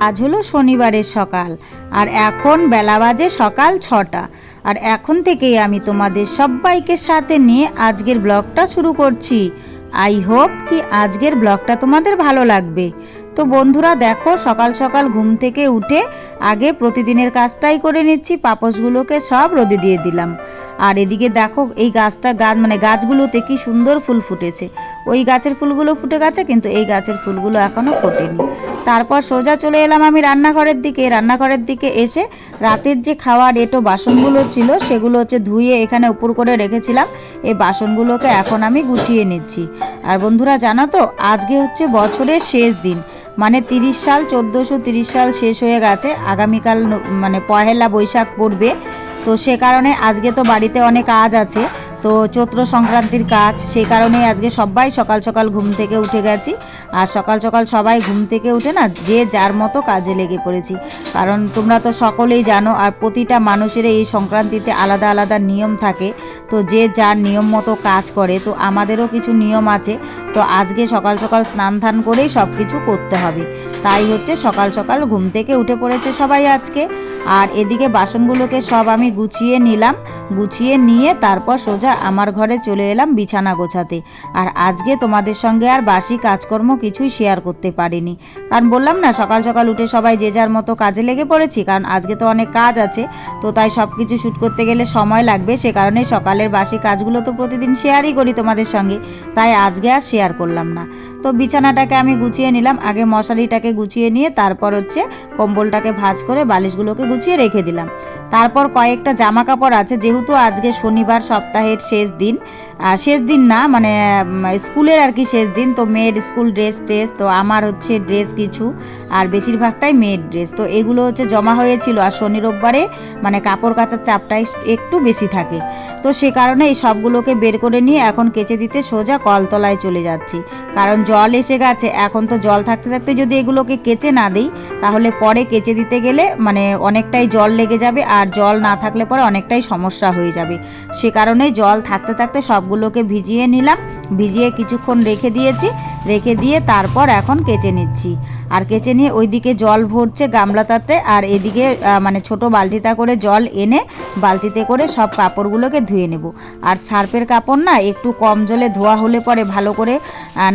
আজ হলো শনিবারের সকাল, আর এখন বেলা বাজে সকাল ছটা। আর এখন থেকেই আমি তোমাদের সবাইকে সাথে নিয়ে আজকের ব্লগটা শুরু করছি। আই হোপ কি আজকের ব্লগটা তোমাদের ভালো লাগবে। তো বন্ধুরা দেখো, সকাল সকাল ঘুম থেকে উঠে আগে প্রতিদিনের কাজটাই করে নিচ্ছি পাপসগুলোকে সব রোদে দিয়ে দিলাম। আর এদিকে দেখো, এই গাছটা গাছ মানে গাছগুলোতে কি সুন্দর ফুল ফুটেছে। ওই গাছের ফুলগুলো ফুটে গেছে, কিন্তু এই গাছের ফুলগুলো এখনও ফোটেনি। তারপর সোজা চলে এলাম আমি রান্নাঘরের দিকে। রান্নাঘরের দিকে এসে রাতের যে খাওয়ার এটো বাসনগুলো ছিল, সেগুলো হচ্ছে ধুয়ে এখানে উপর করে রেখেছিলাম। এই বাসনগুলোকে এখন আমি গুছিয়ে নিচ্ছি। আর বন্ধুরা জানো তো, আজকে হচ্ছে বছরের শেষ দিন। মানে তিরিশ সাল, চোদ্দোশো তিরিশ সাল শেষ হয়ে গেছে। আগামীকাল মানে পহেলা বৈশাখ পড়বে। তো সে কারণে আজকে তো বাড়িতে অনেক কাজ আছে। তো চৈত্র সংক্রান্তির কাজ, সেই কারণেই আজকে সবাই সকাল সকাল ঘুম থেকে উঠে গেছি। আর সকাল সকাল সবাই ঘুম থেকে উঠে না যে যার মতো কাজে লেগে পড়েছি। কারণ তোমরা তো সকলেই জানো, আর প্রতিটা মানুষের এই সংক্রান্তিতে আলাদা আলাদা নিয়ম থাকে। তো যে যার নিয়ম মতো কাজ করে, তো আমাদেরও কিছু নিয়ম আছে। তো আজকে সকাল সকাল স্নান ধান করেই সব কিছু করতে হবে। তাই হচ্ছে সকাল সকাল ঘুম থেকে উঠে পড়েছে সবাই আজকে। আর এদিকে বাসনগুলোকে সব আমি গুছিয়ে নিলাম, গুছিয়ে নিয়ে তারপর সোজা আমার ঘরে চলে এলাম বিছানা গোছাতে। আর আজকে তোমাদের সঙ্গে আর বাসি কাজকর্ম কিছুই শেয়ার করতে পারিনি। কারণ বললাম না, সকাল সকাল উঠে সবাই যে যার মতো কাজে লেগে পড়েছি, কারণ আজকে তো অনেক কাজ আছে, তো তাই সব কিছু শ্যুট করতে গেলে সময় লাগবে, সে কারণে সকালের বাসি কাজগুলো তো প্রতিদিন শেয়ারই করি তোমাদের সঙ্গে, তাই আজকে আর শেয়ার করলাম না। তো বিছানাটাকে আমি গুছিয়ে নিলাম, আগে মশারিটাকে গুছিয়ে নিয়ে তারপর হচ্ছে কম্বলটাকে ভাজ করে বালিশগুলোকে গুছিয়ে রেখে দিলাম। তারপর কয়েকটা জামা কাপড় আছে, যেহেতু আজকে শনিবার সপ্তাহের শেষ দিন শেষ দিন না মানে স্কুলের আর কি শেষ দিন, তো মেয়ের স্কুল ড্রেস ট্রেস তো আমার হচ্ছে ড্রেস কিছু, আর বেশিরভাগটাই মেয়ের ড্রেস, তো এগুলো হচ্ছে জমা হয়েছিল, আর শনি রোববারে মানে কাপড় কাচার চাপটাই একটু বেশি থাকে। তো সে কারণে এই সবগুলোকে বের করে নিয়ে এখন কেচে দিতে সোজা কলতলায় চলে যাচ্ছি। কারণ জল এসে গেছে, এখন তো জল থাকতে থাকতে যদি এগুলোকে কেচে না দিই, তাহলে পরে কেচে দিতে গেলে মানে অনেকটাই জল লেগে যাবে আর জল না থাকলে পরে অনেকটাই সমস্যা হয়ে যাবে। সে কারণে জল থাকতে থাকতে সবগুলোকে ভিজিয়ে নিলাম। ভিজিয়ে কিছুক্ষণ রেখে দিয়েছি। রেখে দিয়ে তারপর এখন কেচে নিচ্ছি। আর কেচে নিয়ে ওইদিকে জল ভরছে গামলাটাতে, আর এদিকে মানে ছোট বালতিটা করে জল এনে বালতিতে করে সব কাপড়গুলোকে ধুয়ে নেব। আর সার্পের কাপড় না একটু কম জলে ধোয়া হলে পরে ভালো করে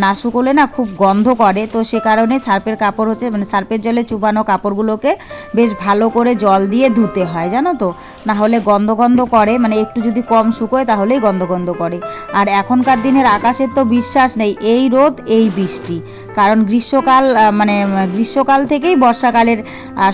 না শুকোলে না খুব গন্ধ করে। তো সে কারণে সার্পের কাপড় হচ্ছে মানে সার্পের জলে চুবানো কাপড়গুলোকে বেশ ভালো করে জল দিয়ে ধুতে হয়, জানো তো? না হলে গন্ধ গন্ধ করে মানে একটু যদি কম শুকোয় তাহলেই গন্ধ গন্ধ করে। আর এখনকার দিনের আকাশের তো বিশ্বাস নেই, এই রোদ, এই বৃষ্টি। কারণ গ্রীষ্মকাল মানে গ্রীষ্মকাল থেকেই বর্ষাকালের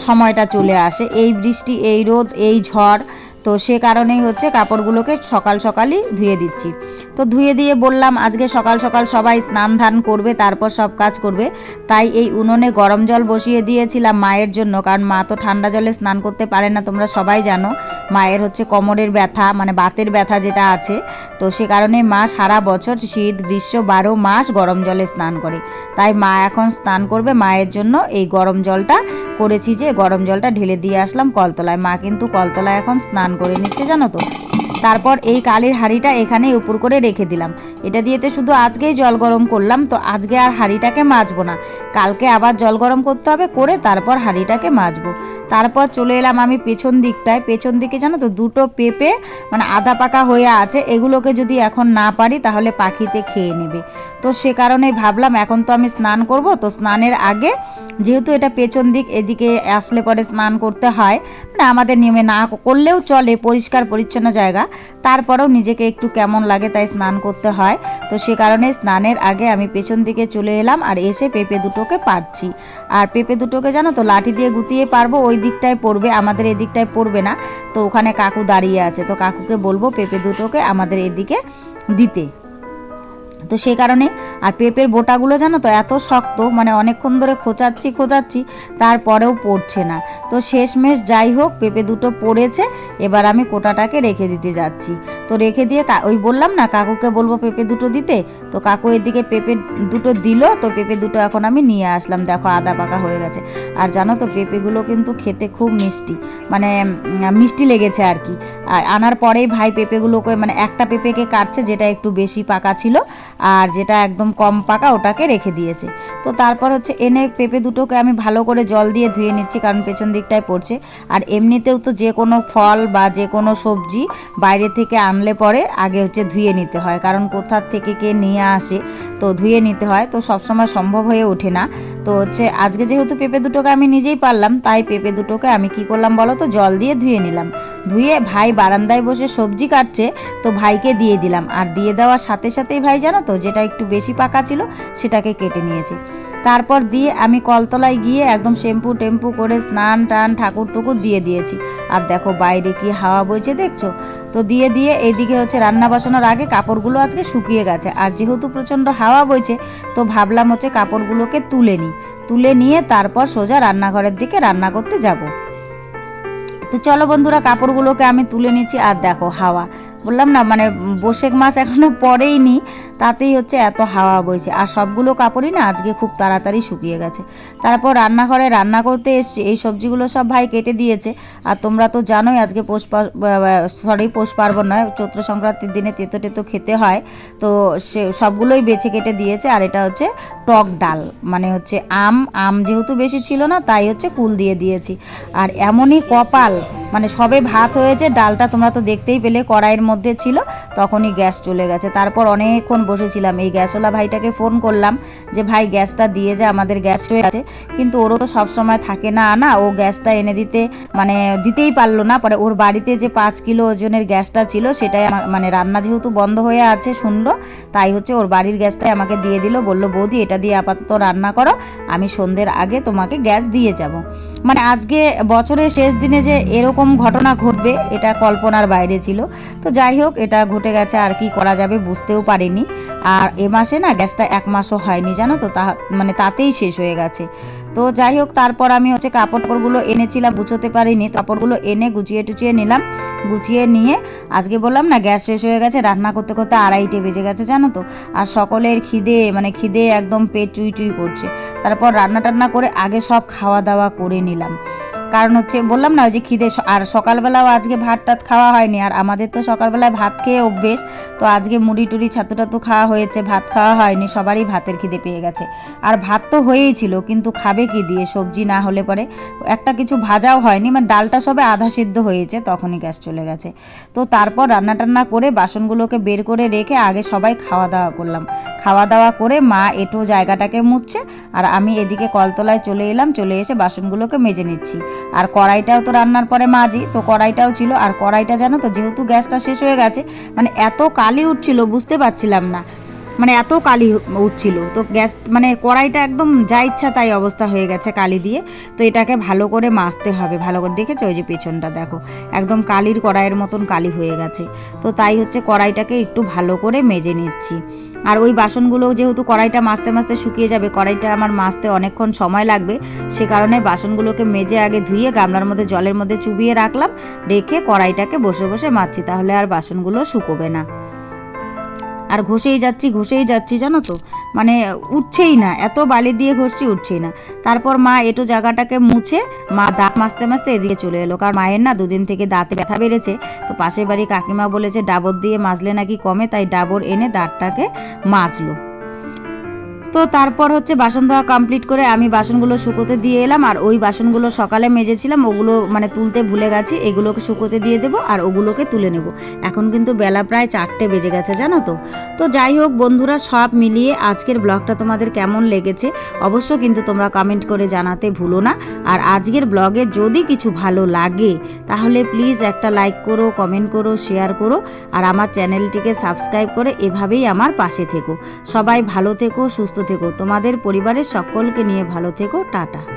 সময়টা চলে আসে। এই বৃষ্টি এই রোদ এই ঝড় তো সে কারণেই হচ্ছে কাপড়গুলোকে সকাল সকালই ধুয়ে দিচ্ছি। তো ধুয়ে দিয়ে বললাম, আজকে সকাল সকাল সবাই স্নান ধান করবে, তারপর সব কাজ করবে। তাই এই উনুনে গরম জল বসিয়ে দিয়েছিলাম মায়ের জন্য, কারণ মা তো ঠান্ডা জলে স্নান করতে পারে না, তোমরা সবাই জানো। মায়ের হচ্ছে কোমরের ব্যথা মানে বাতের ব্যথা যেটা আছে। তো সে কারণে মা সারা বছর শীত, গ্রীষ্ম বারো মাস গরম জলে স্নান করে। তাই মা এখন স্নান করবে মায়ের জন্য এই গরম জলটা। করেছি যে গরম জলটা ঢেলে দিয়ে আসলাম কলতলায়। মা কিন্তু কলতলায় এখন স্নান করে নিচ্ছে জানো তো? তারপর এই কালির হাঁড়িটা এখানেই উপর করে রেখে দিলাম। এটা দিয়েতে শুধু আজকেই জল গরম করলাম, তো আজকে আর হাঁড়িটাকে মাজবো না। কালকে আবার জল গরম করতে হবে, করে তারপর হাঁড়িটাকে মাজবো। তারপর চলে এলাম আমি পেছন দিকটায়। পেছন দিকে জানো তো, দুটো পেঁপে মানে আধা পাকা হয়ে আছে, এগুলোকে যদি এখন না পারি তাহলে পাখিতে খেয়ে নেবে। তো সে কারণেই ভাবলাম, এখন তো আমি স্নান করব, তো স্নানের আগে যেহেতু এটা পেছন দিক, এদিকে আসলে পরে স্নান করতে হয় না আমাদের নিয়মে না করলেও চলে পরিষ্কার পরিচ্ছন্ন জায়গা। তারপরেও নিজেকে একটু কেমন লাগে তাই স্নান করতে হয়। তো সে কারণে স্নানের আগে আমি পেছন দিকে চলে এলাম আর এসে পেঁপে দুটোকে পারছি আর পেঁপে দুটোকে জানো তো লাঠি দিয়ে গুতিয়ে পারব, ওই দিকটায় পড়বে, আমাদের এদিকটায় পড়বে না। তো ওখানে কাকু দাঁড়িয়ে আছে, তো কাকুকে বলব পেঁপে দুটোকে আমাদের এদিকে দিতে। তো সেই কারণে আর পেঁপের বোটাগুলো জানো তো এত শক্ত মানে অনেকক্ষণ ধরে খোঁচাচ্ছি খোঁচাচ্ছি, তারপরেও পড়ছে না। তো শেষমেশ যাই হোক, পেঁপে দুটো পড়েছে, এবার আমি কোটাটাকে রেখে দিতে যাচ্ছি। তো রেখে দিয়ে ওই বললাম না, কাকুকে বলব পেঁপে দুটো দিতে। তো কাকু এদিকে পেঁপে দুটো দিল, তো পেঁপে দুটো এখন আমি নিয়ে আসলাম। দেখো আদা পাকা হয়ে গেছে। আর জানো তো পেঁপেগুলো কিন্তু খেতে খুব মিষ্টি মানে মিষ্টি লেগেছে আর কি। আনার পরেই ভাই পেঁপেগুলোকে মানে একটা পেঁপেকে কাটছে, যেটা একটু বেশি পাকা ছিল। আর যেটা একদম কম পাকা ওটাকে রেখে দিয়েছে। তো তারপর হচ্ছে এনে পেঁপে দুটোকে আমি ভালো করে জল দিয়ে ধুয়ে নিচ্ছি, কারণ পেছন দিকটায় পড়ছে। আর এমনিতেও তো যে কোনো ফল বা যে কোনো সবজি বাইরে থেকে আনলে পরে আগে হচ্ছে ধুয়ে নিতে হয়, কারণ কোথার থেকে কে নিয়ে আসে তো ধুয়ে নিতে হয়। তো সবসময় সম্ভব হয়ে ওঠে না। তো হচ্ছে আজকে যেহেতু পেঁপে দুটোকে আমি নিজেই পারলাম, তাই পেঁপে দুটোকে আমি কি করলাম বলো তো, জল দিয়ে ধুয়ে নিলাম। ধুয়ে ভাই বারান্দায় বসে সবজি কাটছে, তো ভাইকে দিয়ে দিলাম। আর দিয়ে দেওয়ার সাথে সাথেই ভাই জানো তো, যেটা একটু বেশি পাকা ছিল, সেটাকে কেটে নিয়েছে। তারপর দিয়ে আমি কলতলায় গিয়ে একদম শ্যাম্পু টেম্পু করে স্নান টান ঠাকুর টুকুর দিয়ে দিয়েছি। আর দেখো বাইরে কি হাওয়া বইছে দেখছ? তো দিয়ে দিয়ে এদিকে হচ্ছে রান্না বসানোর আগে কাপড়গুলো আজকে শুকিয়ে গেছে। আর যেহেতু প্রচণ্ড হাওয়া বইছে, তো ভাবলাম হচ্ছে কাপড়গুলোকে তুলে নিই। তুলে নিয়ে তারপর সোজা রান্নাঘরের দিকে রান্না করতে যাব। তো চলো বন্ধুরা, কাপড়গুলোকে আমি তুলে নিচ্ছি। আর দেখো হাওয়া। বললাম না মানে বৈশাখ মাস এখনও পরেই নি। তাতেই হচ্ছে এত হাওয়া বইছে। আর সবগুলো কাপড়ই না আজকে খুব তাড়াতাড়ি শুকিয়ে গেছে। তারপর রান্নাঘরে রান্না করতে এসছি। এই সবজিগুলো সব ভাই কেটে দিয়েছে। আর তোমরা তো জানোই আজকে পৌষ সরি পৌষ পার্বণ নয়, চৈত্র সংক্রান্তির দিনে তেতো টেতো খেতে হয়। তো সে সবগুলোই বেছে কেটে দিয়েছে। আর এটা হচ্ছে টক ডাল। মানে হচ্ছে আম আম যেহেতু বেশি ছিল না, তাই হচ্ছে কুল দিয়ে দিয়েছি। আর এমনই কপাল মানে সবে ভাত হয়েছে, ডালটা তোমরা তো দেখতেই পেলে, কড়াইয়ের মধ্যে ছিল, তখনই গ্যাস চলে গেছে। তারপর অনেকক্ষণ বসেছিলাম, এই গ্যাসওয়ালা ভাইটাকে ফোন করলাম যে, ভাই, গ্যাসটা দিয়ে যে, আমাদের গ্যাস হয়ে গেছে। কিন্তু ওরও তো সবসময় থাকে না আনা ও গ্যাসটা এনে দিতে মানে দিতেই পারল না। পরে ওর বাড়িতে যে পাঁচ কিলো ওজনের গ্যাসটা ছিল, সেটাই মানে রান্না যেহেতু বন্ধ হয়ে আছে, শুনলো, তাই হচ্ছে ওর বাড়ির গ্যাসটাই আমাকে দিয়ে দিল, বলল, বৌদি, এটা দিয়ে আপাতত রান্না করো, আমি সন্ধ্যের আগে তোমাকে গ্যাস দিয়ে যাব। মানে আজকে বছরের শেষ দিনে যে এরকম ঘটনা ঘটবে, এটা কল্পনার বাইরে ছিল। তো যাই হোক, এটা ঘটে গেছে, আর কি করা যাবে বুঝতেও পারিনি। আর এ মাসে না গ্যাসটা এক মাসও হয়নি, জানো তো? তা মানে তাতেই শেষ হয়ে গেছে। তো যাই হোক, তারপর আমি হচ্ছে কাপড় টাপড়গুলো এনেছিলাম, গুছোতে পারিনি। কাপড়গুলো এনে গুছিয়ে টুচিয়ে নিলাম। গুছিয়ে নিয়ে আজকে বললাম না, গ্যাস শেষ হয়ে গেছে, রান্না করতে করতে আড়াইটে বেজে গেছে, জানো তো? আর সকলের খিদে মানে খিদে একদম পেট চুই চুই করছে। তারপর রান্না টান্না করে আগে সব খাওয়া দাওয়া করে নিলাম। কারণ হচ্ছে বললাম না ওই যে খিদে আর সকালবেলাও আজকে ভাত টাত খাওয়া হয়নি, আর আমাদের তো সকালবেলায় ভাত খেয়ে অভ্যেস, তো আজকে মুড়ি টুড়ি, ছাতু টাতু খাওয়া হয়েছে, ভাত খাওয়া হয়নি, সবারই ভাতের খিদে পেয়ে গেছে। আর ভাত তো হয়েই ছিল, কিন্তু খাবে কি দিয়ে, সবজি না হলে পরে একটা কিছু ভাজাও হয়নি মানে ডালটা সবে আধা সিদ্ধ হয়েছে, তখনই গ্যাস চলে গেছে। তো তারপর রান্না টান্না করে বাসনগুলোকে বের করে রেখে আগে সবাই খাওয়া দাওয়া করলাম। খাওয়া দাওয়া করে মা এটো জায়গাটাকে মুছছে, আর আমি এদিকে কলতলায় চলে এলাম, চলে এসে বাসনগুলোকে মেজে নিচ্ছি। আর কড়াইটাও তো রান্নার পরে মাজি, তো কড়াইটাও ছিল। আর কড়াইটা জানো তো, যেহেতু গ্যাসটা শেষ হয়ে গেছে মানে এত কালি উঠছিল, বুঝতে পারছিলাম না। মানে এত কালি উঠছিল। তো গ্যাস মানে কড়াইটা একদম যা ইচ্ছা তাই অবস্থা হয়ে গেছে কালি দিয়ে। তো এটাকে ভালো করে মাজতে হবে, ভালো করে। দেখেছ? ওই যে পেছনটা দেখো, একদম কালির কড়াইয়ের মতন কালি হয়ে গেছে। তো তাই হচ্ছে কড়াইটাকে একটু ভালো করে মেজে নিচ্ছি। আর ওই বাসনগুলো যেহেতু কড়াইটা মাজতে মাজতে শুকিয়ে যাবে, কড়াইটা আমার মাজতে অনেকক্ষণ সময় লাগবে, সে কারণে বাসনগুলোকে মেজে আগে ধুয়ে গামলার মধ্যে, জলের মধ্যে চুবিয়ে রাখলাম, রেখে কড়াইটাকে বসে বসে মাজছি তাহলে আর বাসনগুলো শুকোবে না। আর ঘষেই যাচ্ছি ঘষেই যাচ্ছি, জানো তো? মানে উঠছেই না, এত বালি দিয়ে ঘষছি উঠছেই না। তারপর মা এটো জায়গাটাকে মুছে, মা দাঁত মাজতে মাজতে এদিকে চলে এলো। কারণ মায়ের না দুদিন থেকে দাঁতে ব্যথা বেড়েছে। তো পাশের বাড়ি কাকিমা বলেছে, ডাবর দিয়ে মাজলে নাকি কমে, তাই ডাবর এনে দাঁতটাকে মাজলো। তো তারপর হচ্ছে বাসন ধোয়া কমপ্লিট করে আমি বাসনগুলো শুকোতে দিয়ে এলাম, আর ওই বাসনগুলো সকালে মেজেছিলাম, ওগুলো মানে তুলতে ভুলে গেছি, এগুলোকে শুকোতে দিয়ে দেবো আর ওগুলোকে তুলে নেব। এখন কিন্তু বেলা প্রায় চারটে বেজে গেছে, জানো তো? তো যাই হোক বন্ধুরা, সব মিলিয়ে আজকের ব্লগটা তোমাদের কেমন লেগেছে অবশ্য কিন্তু তোমরা কমেন্ট করে জানাতে ভুলো না। আর আজকের ব্লগে যদি কিছু ভালো লাগে, তাহলে প্লিজ একটা লাইক করো কমেন্ট করো শেয়ার করো, আর আমার চ্যানেলটিকে সাবস্ক্রাইব করে এভাবেই আমার পাশে থেকো। সবাই ভালো থেকো সুস্থ থেকো। তোমাদের পরিবারের সকলকে নিয়ে ভালো থেকো। টাটা।